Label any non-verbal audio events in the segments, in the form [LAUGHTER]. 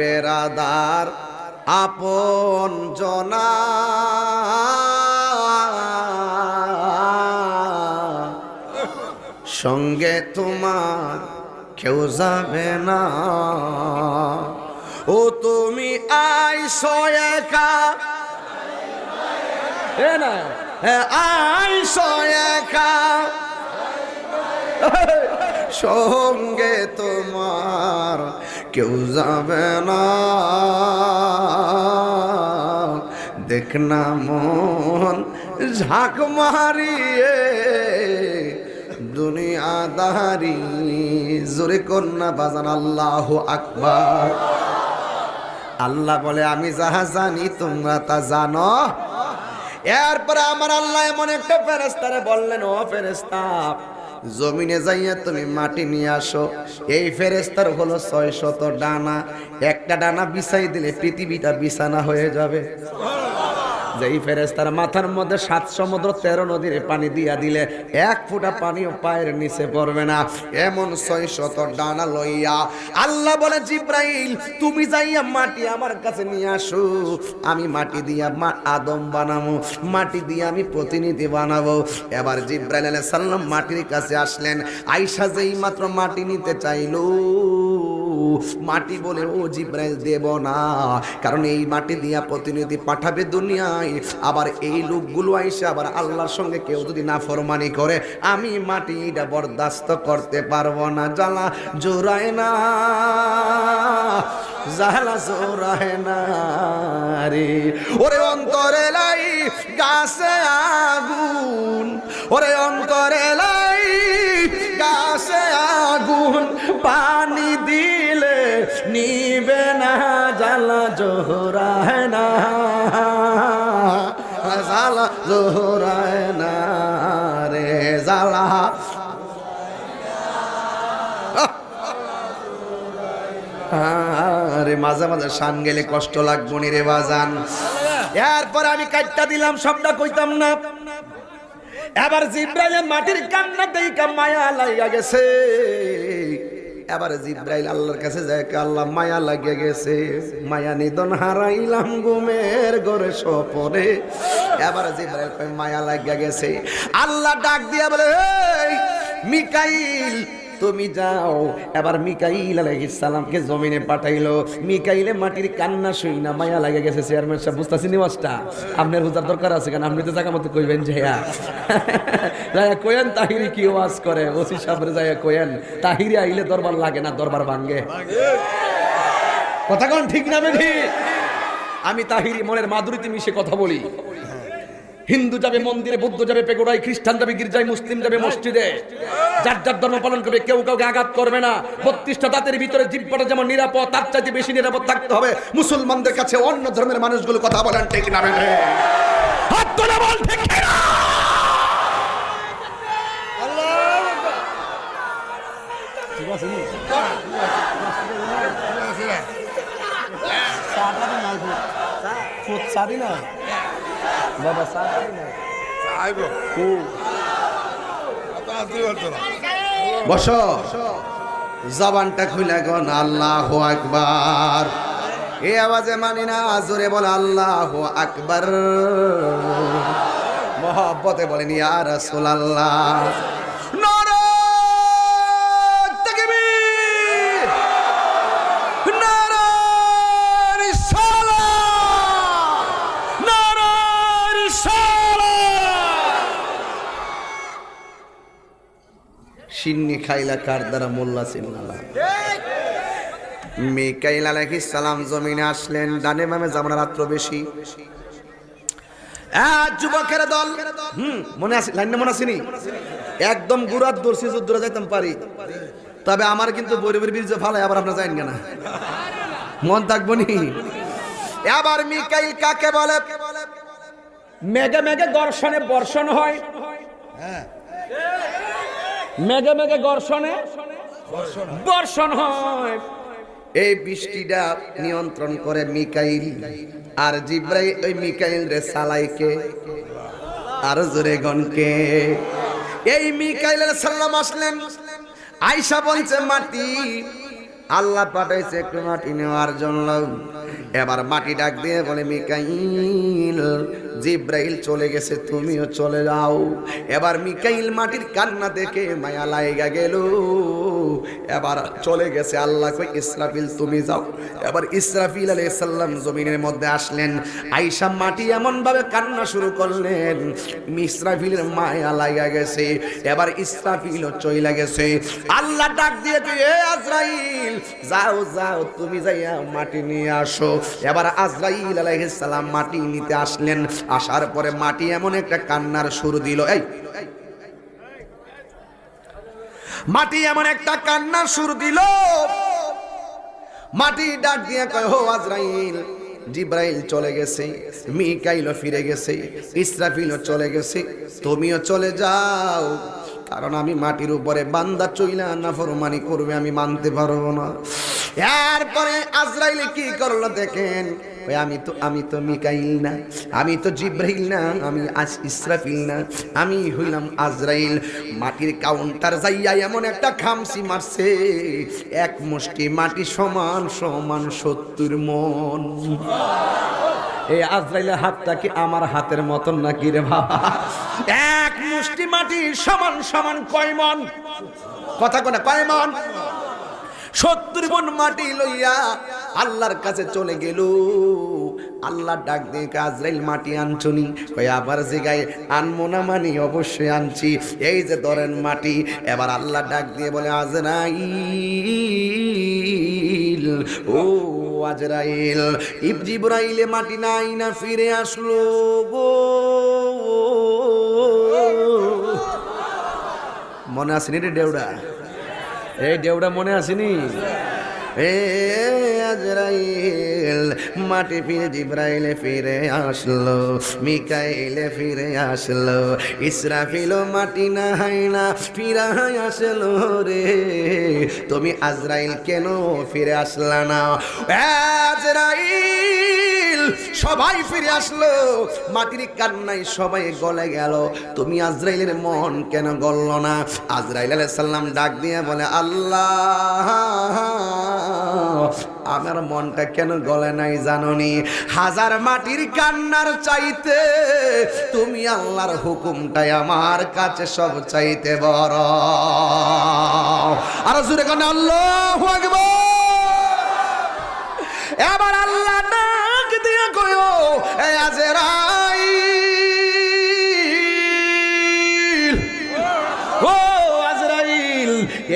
বেরাদার আপন জনা। সঙ্গে তোমার কেউ যাবে না। ও তুমি আইসো একা। এ না আইসো একা। সঙ্গে কেউ যাবে না। দেখ না মন ঝাঁক মারিয়ে দুনিয়া দাহারি জোরে কন্যা বাজান, আল্লাহ আকবার। আল্লাহ বলে, আমি যাহা জানি তোমরা তা জানো। এরপরে আমার আল্লাহ এমন একটা ফেরেস্তারে বললেন, ও ফেরেস্তা জমিনে যাইয়া তুমি মাটি নিয়ে আসো। এই ফেরেস্তার হলো ছয় শত ডানা। একটা ডানা বিছাই দিলে পৃথিবীটা বিছানা হয়ে যাবে। যেই ফেরেস্তার মাথার মধ্যে সাত সমুদ্র তেরো নদীর পানি দিয়া দিলে এক ফুটা পানিও পায়ের নিচে পড়বে না। এমন ছয় শত ডানা লইয়া আল্লাহ বলে, জিব্রাইল, তুমি যাইয়া মাটি আমার কাছে নিয়ে আসো। আমি মাটি দিয়া মা আদম বানাবো, মাটি দিয়ে আমি প্রতিনিধি বানাবো। এবার জিব্রাইল আলাইহিস সালাম মাটির কাছে আসলেন। আইসা যেই মাত্র মাটি নিতে চাইলো মাটি বলে ও জিব্রাইল দেব না। কারণ এই মাটি দিয়া প্রতিনিধি পাঠাবে দুনিয়ায়। আবার এই লোকগুলো আইসে আবার আল্লাহর সঙ্গে কেউ যদি না ফরমানি করে, আমি মাটিটা বরদাস্ত করতে পারব না। জ্বালা জোরায় না, জ্বালা জোরায় না রে। ওরে অন্তরে লাই গাছে আগুন, ওরে অন্তরে লাই জোহরায় না। রে জ্বালা আরে মাঝে মাঝে শান গেলে কষ্ট লাগবো নি রে বাজান। এরপর আমি কাটটা দিলাম, সবটা কইতাম না। এবার জিব্রাইল মাটির কান্না দেইকা মায়া লাইয়া গেছে। এবার জিব্রাইল আল্লাহর কাছে যায় আল্লাহ মায়া লাগে গেছে। মায়া নিদন হারাইলাম গুমের ঘরে সপরে এবার জিব্রাইল মায়া লাগে গেছে। আল্লাহ ডাক দিয়া বলে "এই, মিকাইল তুমি যাও। এবার মিকাইল আলাইহিস সালামকে জমিনে পাঠাইলো। মিকাইলে মাটির কান্না শুই না, মায়া লাগে গেছে চেয়ারম্যান সাহেব, বুঝতাছি নিবাসটা আপনার বুঝার দরকার আছে কেন? আপনি তো জায়গা মতো কইবেন যাইয়া যাইয়া কইেন তাহিরি কি ওয়াজ করে? ওসি সাহেবের যাইয়া কইেন তাহিরি আইলে দরবার লাগে না, দরবার ভাঙ্গে। কথা কোন ঠিক না বেঠি? আমি তাহিরি মনের মাধুরীতে মিশে কথা বলি। হিন্দু যাবে মন্দিরে বৌদ্ধ যাবে পেগোড়ায় খ্রিস্টান যাবে গির্জায় মুসলিম যাবে মসজিদে। যার যার ধর্ম পালন করবে কেউ কাউকে আঘাত করবে না। বত্রিশটা দাঁতের ভিতরে জিব্বাটা যেমন নিরাপদ তার চাইতে বেশি নিরাপদ থাকতে হবে। মুসলমানদের কাছে অন্য ধর্মের মানুষগুলো কথা বলেন ঠিক না হাত তোলা বল ঠিক না। বাবা বস। জবানটা খুলে গন আল্লাহ আকবার। এ আওয়াজে মানি না, জোরে বলে, আল্লাহ আকবার। মহব্বতে বলেন, ইয়া রাসূলুল্লাহ। সিন্নি খাইলা কার দ্বারা মোল্লা সিন্নালা? মিকাইল আলাইহিস সালাম জমিনে আসলেন ডানে বামে জামরা রাত্র বেশি। যুবকের দল হুম মনে আছে লাইন মনে আসেনি একদম দর্শি যাইতাম পারি। তবে আমার কিন্তু বরিবের বীর্য ভালো আবার আপনার যাইন কেনা। মন থাকব নি? এবার মিকাইল কাকে বলে? মেঘে মেঘে গর্ষণে বর্ষণ হয়। মেঘে মেঘে গর্ষণে বর্ষণ হয়। এই বৃষ্টিটা নিয়ন্ত্রণ করে মিকাইল। আর জিব্রাই ওই মিকাইল রে সালাইকে। আর জোরে গনকে এই মিকাইলের সালাম আসলেন। আইসা বলছে, মাটি আল্লাহ পাঠাইছে একটু মাটি নেওয়ার জন্য। এবার মাটি ডাক দিয়ে বলে মিকাইল জিব্রাইল চলে গেছে তুমিও চলে যাও। এবার মিকাইল মাটির কান্না দেখে মায়া লাইগা গেল। এবার চলে গেছে আল্লাহ কই ইসরাফিল তুমি যাও। এবার ইসরাফিল আলাইহিস সালাম জমিনের মধ্যে আসলেন। আইসা মাটি এমন ভাবে কান্না শুরু করলেন ইসরাফিলের মায়া লাগা গেছে। এবার ইসরাফিলও চইলা গেছে। আল্লাহ ডাক দিয়ে কই, এ আজরাইল যাও যাও, তুমি যাইয়া মাটি নিয়ে আসো। এবার আজরাইল আলাইহিস মাটি নিতে আসলেন। আসার পরে মাটি এমন একটা কান্নার সুর দিল, এই, মাটি এমন একটা কান্নার সুর দিল। মাটি ডাক দিয়ে কয় হো আজরাইল, জিব্রাইল চলে গেছে, মিকাইলও ফিরে গেছে, ইসরাফিলও চলে গেছে, তুমিও চলে যাও। কারণ আমি মাটির উপরে বান্দা চইলা না ফরমানি করবে, আমি মানতে পারব না। এরপরে আজরাইল কি করল দেখেন? আমি তো আমি তো মিকাইল না, আমি তো জিব্রাইল না, আমি আজ ইসরাফিল না, আমি হইলাম আজরাইল। মাটির কাউন্টার যাইয়া এমন একটা খামসি মারছে, এক মুষ্টি মাটি সমান সমান সত্তর মন। এই আজরাইলের হাতটা কি আমার হাতের মতন নাকি রে বাবা? এক মুষ্টি মাটি সমান সমান কয় মন? কথা কোনা, কয় মন? সত্তর মন মাটি লইয়া আল্লাহর কাছে চলে গেল আল্লাহ ডাক দিয়ে কয়, আজরাইল মাটি আনছনি? কই আবার জিগায় আনমো না মানি অবশ্যই আনছি। এই যে ধরেন মাটি এবার আল্লাহ ডাক দিয়ে বলে আজরাইল ও আজরাইল ইব জিব্রাইলে মাটি নাই না ফিরে আসলো গো। মনে আসেনি রে ডেউড়া এই ডেউড়া মনে আসেনি এ আজরাইল, মাটি ফিরে জিব্রাইলে ফিরে আসলো, মিকাইলে ফিরে আসলো ইসরাফিল মাটি না হাই না ফিরা আসলো রে। তুমি আজরাইল কেন ফিরে আসলা না? আজরাইল, সবাই ফিরে আসলো, মাটির কান্নায় সবাই গলে গেল, তুমি আজরাইলের মন কেন গলল না? আজরাইল আলাইহিস সালাম ডাক দিয়ে বলে, আল্লাহ আমার মনটা কেন গলে নাই জাননি? হাজার মাটির কান্নার চাইতে তুমি আল্লাহর হুকুমটাই আমার কাছে সব চাইতে বড়। আর জুড়ে কেন, আল্লাহ এবার আল্লাহ ডাক দিয়ে কয়ো এ আজরাইল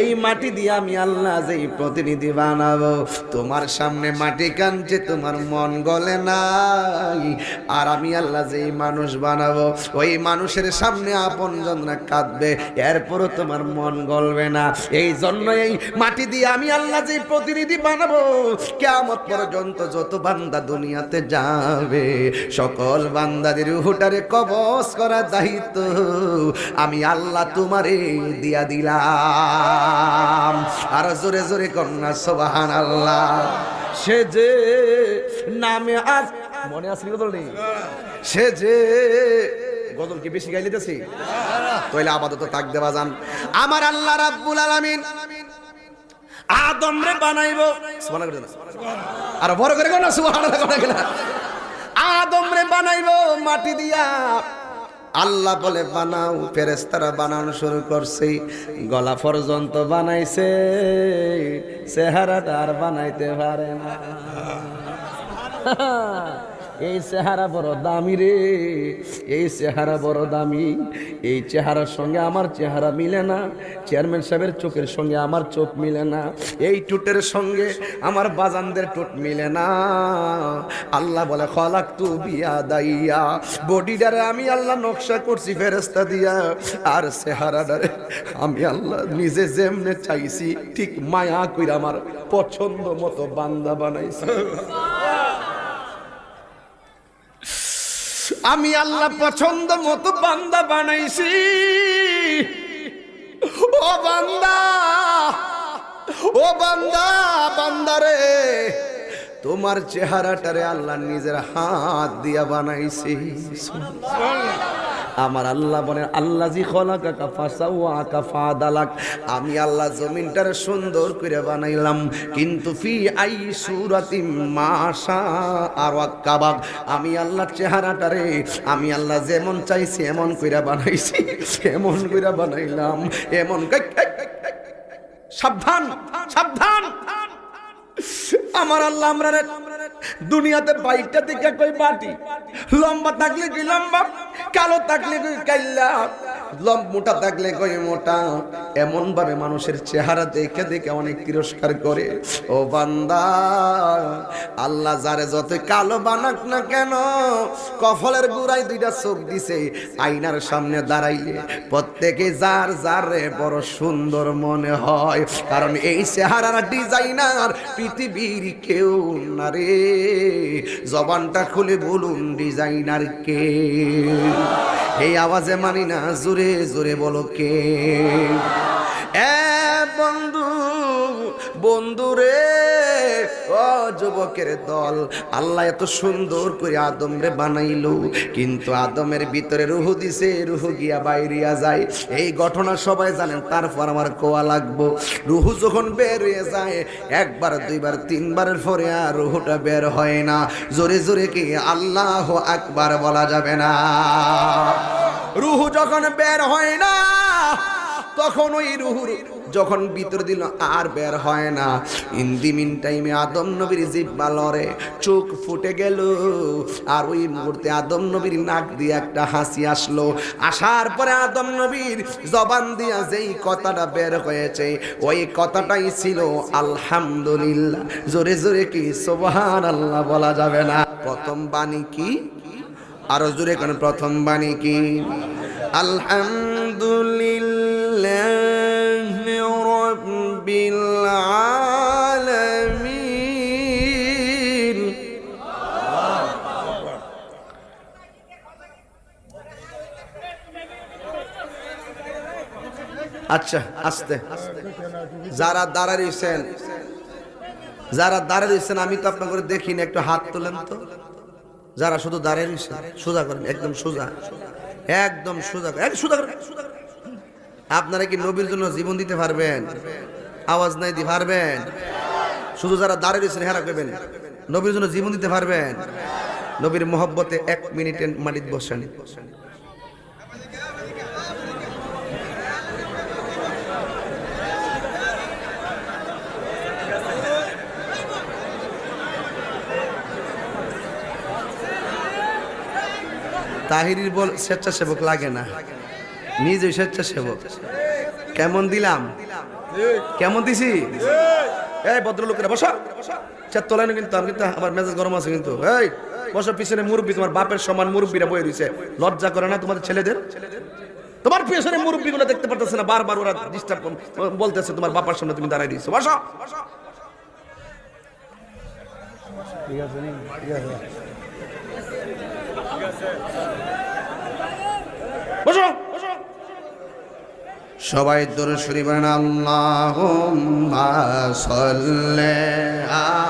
এই মাটি দিয়ে আমি আল্লাহ যেই প্রতিনিধি বানাবো। তোমার সামনে মাটি কানছে তোমার মন গলে নাই। আর আমি আল্লাহ যেই মানুষ বানাবো, ওই মানুষের সামনে আপন জনরা কাঁদবে, এরপরও তোমার মন গলবে না। এই জন্য এই মাটি দিয়ে আমি আল্লাহ যেই প্রতিনিধি বানাবো কেমন পর্যন্ত যত বান্দা দুনিয়াতে যাবে, সকল বান্দাদের হুটারে কবস করা দায়িত্ব আমি আল্লাহ তোমারে দিয়া দিলাম। আর জোরে জোরে কন্যা সোবাহান আল্লাহ সে যে নামে আজ মনে আসলি গদল নেই সে যে গদল কি বেশি গাইলিতেছি তইলে আপাতত তাক দেওয়া যান। আমার আল্লাহ রাব্বুল আলামিন আদম রে বানাইবো। সুবহানাল্লাহ না। আর বড় করে কোন সুবহানাল্লাহ করে গেলা আদম রে বানাইবো মাটি দিয়া আল্লাহ বলে বানাও। ফেরেস্তারা বানানো শুরু করছে। গলা পর্যন্ত বানাইছে। চেহারাটা আর বানাইতে পারে না। [LAUGHS] এই চেহারা বড় দামি রে, এই চেহারা বড় দামি। এই চেহারার সঙ্গে আমার চেহারা মিলে না, চেয়ারম্যান সাহেবের চোখের সঙ্গে আমার চোখ মিলে না, এই টুটের সঙ্গে আমার বাজানদের টুট মিলে না। আল্লাহ বলে, খলাক তু বিয়া দাইয়া বডিটারে আমি আল্লাহ নকশা করছি ফেরেস্তা দিয়া। আর চেহারাটারে আমি আল্লাহ নিজে যেমনে চাইছি, ঠিক মায়া কইরা আমার পছন্দ মতো বান্দা বানাইছি। আমি আল্লাহ পছন্দ মতো বান্দা বানাইছি। ও বান্দা ও বান্দা বান্দারে তোমার চেহারাটারে আল্লাহ নিজের হাত দিয়া বানাইছি। আমার আল্লাহ বলেন আল্লাহ জি খলাকা ফাসাওয়াকা ফাদালাক। আমি আল্লাহ জমিনটারে সুন্দর করে বানাইলাম, কিন্তু ফি আই সুরাতি মাশা আর কাবাক আমি আল্লাহ চেহারাটারে, আমি আল্লাহ যেমন চাইছি এমন কইরা বানাইছি, এমন কইরা বানাইলাম, এমন। সাবধান সাবধান। আমার আল্লাহ আমরা দুনিয়াতে বাইকটা দেখে কই বাটি? লম্বা থাকলে কি লম্বা কালো থাকলে কই কাইল্লা? মোটা থাকলে কই মোটা? এমন ভাবে মানুষের চেহারা দেখে দেখে অনেক তিরস্কার করে। ও বান্দা, আল্লাহ যারে যত কালো বানাক না কেন, কফলের গুড়াই দুইটা চোখ দিছে, আয়নার সামনে দাঁড়াইলে প্রত্যেকে যার যার বড় সুন্দর মনে হয়। কারণ এই চেহারার ডিজাইনার পৃথিবীর কেউ না রে। জবানটা খুলে বলুন, ডিজাইনার কে? এই আওয়াজে মানি না জোরে জোরে বলো কে? বন্ধু বন্ধু রে ও যুবকের দল, আল্লাহ এত সুন্দর করে আদম রে বানাইলো। কিন্তু আদমের ভিতরে রুহু দিছে, রুহু গিয়া বাইরিয়া যায়। এই ঘটনা সবাই জানেন, তারপর আমার কোয়া লাগবো। রুহু যখন বের হয়ে যায়, একবার, দুইবার, তিনবারের পরে আর রুহুটা বের হয় না। জোরে জোরে কি আল্লাহ আকবার বলা যাবে না। রুহু যখন বের হয় না তখন ওই রুহুর যখন ভিতর দিল আর বের হয় না। ইন্দি মিন টাইমে আদম নবীর জিব্বা লড়ে, চোখ ফুটে গেল। আর ওই মুহূর্তে আদম নবীর নাক দিয়ে একটা হাসি আসলো। আসার পরে আদম নবীর জবান দিয়া যেই কথাটা বের হয়েছে, ওই কথাটাই ছিল, আলহামদুলিল্লাহ। জোরে জোরে কি সোবাহান আল্লাহ বলা যাবে না। প্রথম বাণী কি? আরও জোরে কেন, প্রথম বাণী কি? আলহামদুলিল্লাহ। আচ্ছা আস্তে। যারা দাঁড়াইছেন যারা দাঁড়াইছেন, আমি তো আপনাকে দেখিনি একটু হাত তোলেন তো। যারা শুধু দাঁড়িয়ে সোজা করেন, একদম সোজা। একদম সোজা করেন এক সোজা করেন। আপনারা কি নবীর জন্য জীবন দিতে পারবেন? আওয়াজ নাই দিতে পারবেন? শুধু যারা দাঁড়িয়ে রয়েছেন, হেরা করবেন। নবীর জন্য জীবন দিতে পারবেন? নবীর মহব্বতে এক মিনিটের মাটিতে বসেন। তাহিরির বল স্বেচ্ছাসেবক লাগে না। নিজে স্বেচ্ছাসেবক। কেমন দিলাম? কেমন দিছি? এই ভদ্রলোকেরা বসো। চার তোলায় না কিন্তু আমি কিন্তু আমার মেজাজ গরম আছে কিন্তু। এই বসো পিছনে মুরব্বী তোমার বাপের সমান মুরব্বীরা বয়ে রয়েছে। লজ্জা করে না তোমাদের ছেলেদের? তোমার পিছনে মুরব্বী গুলো দেখতে পারতেছে না বারবার ওরা ডিস্টার্ব বলতেছে তোমার বাবার সামনে তুমি দাঁড়াই দিয়েছ বসো। বসো বসো। সবাই তোর শরীফেন আল্লাহ সল্লে আলা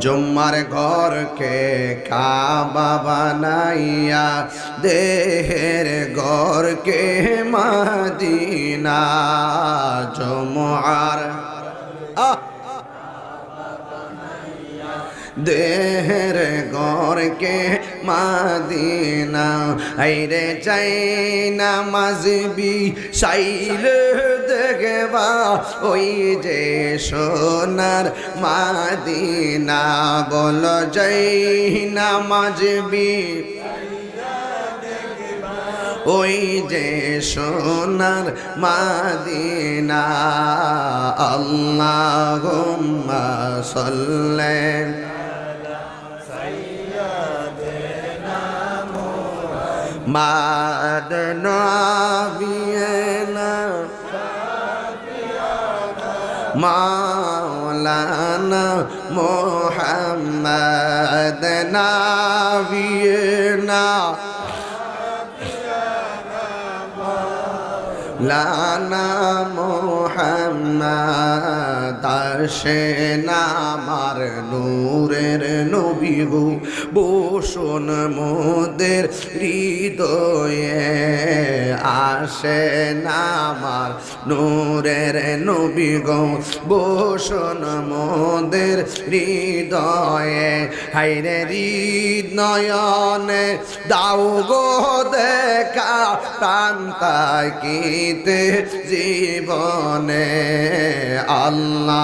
জম্মার ঘরকে কাবা বানাইয়া দেহের ঘরকে মাদিনা জমার দেহের গরকে মাদিনা, আইরে চাই না মাজবি সাইল দেখবা ওই যে সোনার মাদিনা, বল যাই না মাজবি ওই যে সোনার মাদিনা আল্লাহ আল্লাহুম্মা ما مادنا بينا. مولانا محمد نبينا لنا محمد. আসেন আমার নূরের নবী গো। বসুন মোদের হৃদয়ে। আসেন আমার নূরের নবী গো। বসুন মোদের হৃদয়ে। হাইরে হৃদয়নে দাও গো দেখা প্রান্তাকিতে জীবনে। আল্লাহ